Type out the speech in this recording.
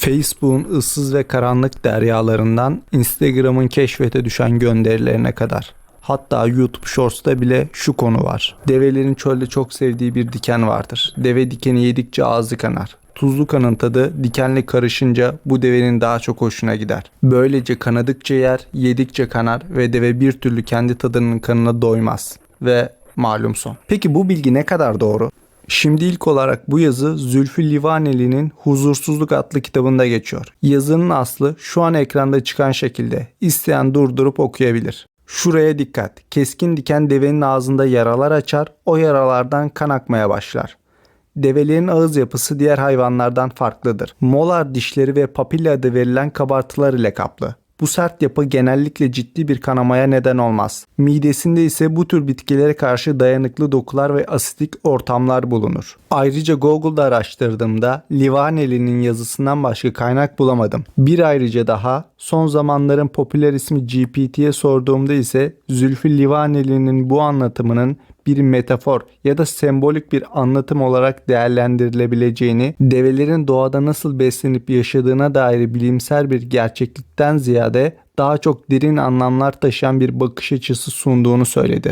Facebook'un ıssız ve karanlık deryalarından Instagram'ın keşfete düşen gönderilerine kadar. Hatta YouTube Shorts'ta bile şu konu var. Develerin çölde çok sevdiği bir diken vardır. Deve dikeni yedikçe ağzı kanar. Tuzlu kanın tadı dikenle karışınca bu devenin daha çok hoşuna gider. Böylece kanadıkça yer, yedikçe kanar ve deve bir türlü kendi tadının kanına doymaz. Ve malum son. Peki bu bilgi ne kadar doğru? Şimdi ilk olarak bu yazı Zülfü Livaneli'nin Huzursuzluk adlı kitabında geçiyor. Yazının aslı şu an ekranda çıkan şekilde. İsteyen durdurup okuyabilir. Şuraya dikkat. Keskin diken devenin ağzında yaralar açar, o yaralardan kan akmaya başlar. Develerin ağız yapısı diğer hayvanlardan farklıdır. Molar dişleri ve papilla adı verilen kabartılar ile kaplı. Bu sert yapı genellikle ciddi bir kanamaya neden olmaz. Midesinde ise bu tür bitkilere karşı dayanıklı dokular ve asitik ortamlar bulunur. Ayrıca Google'da araştırdığımda Livaneli'nin yazısından başka kaynak bulamadım. Bir ayrıca daha son zamanların popüler ismi GPT'ye sorduğumda ise Zülfü Livaneli'nin bu anlatımının bir metafor ya da sembolik bir anlatım olarak değerlendirilebileceğini, develerin doğada nasıl beslenip yaşadığına dair bilimsel bir gerçeklikten ziyade daha çok derin anlamlar taşıyan bir bakış açısı sunduğunu söyledi.